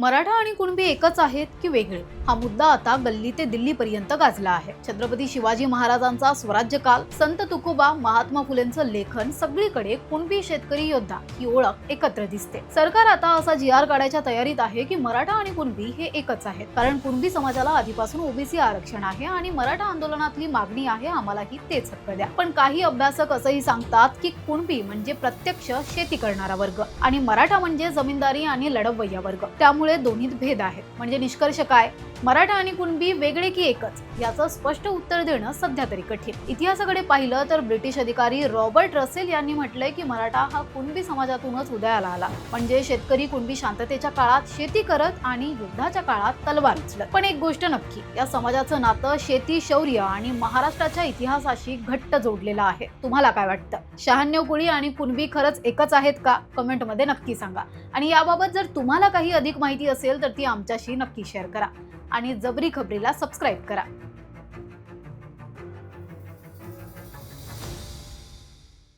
मराठा आणि कुणबी एकच आहेत की वेगळे? हा मुद्दा आता गल्ली ते दिल्लीपर्यंत गाजला आहे. छत्रपती शिवाजी महाराजांचा स्वराज्य काल संत तुकोबा महात्मा फुलेंचं लेखन सगळीकडे कुणबी शेतकरी योद्धा ही ओळख एकत्र दिसते. सरकार आता असा जी आर काढायच्या तयारीत आहे की मराठा आणि कुणबी हे एकच आहेत. कारण कुणबी समाजाला आधीपासून ओबीसी आरक्षण आहे आणि मराठा आंदोलनातली मागणी आहे आम्हालाही तेच हक्क द्या. पण काही अभ्यासक असंही सांगतात की कुणबी म्हणजे प्रत्यक्ष शेती करणारा वर्ग आणि मराठा म्हणजे जमीनदारी आणि लढवय्या वर्ग. त्यामुळे दोन्हीत भेद आहेत. म्हणजे निष्कर्ष काय? मराठा आणि कुणबी वेगळे की एकच? याचं स्पष्ट उत्तर देणं सध्या तरी कठीण. इतिहासाकडे पाहिलं तर ब्रिटिश अधिकारी रॉबर्ट रसेल यांनी म्हटलंय की मराठा हा कुणबी समाजातूनच उदयाला आला. म्हणजे शेतकरी कुणबी शांततेच्या काळात शेती करत आणि युद्धाच्या काळात तलवार उचलत. पण एक गोष्ट नक्की या समाजाचं नातं शेती शौर्य आणि महाराष्ट्राच्या इतिहासाशी घट्ट जोडलेलं आहे. तुम्हाला काय वाटतं? शहाण्णव कुळी आणि कुणबी खरंच एकच आहेत का? कमेंटमध्ये नक्की सांगा. आणि याबाबत जर तुम्हाला काही अधिक माहिती असेल तर ती आमच्याशी नक्की शेअर करा. आणि जबरी खबरीला सबस्क्राईब करा.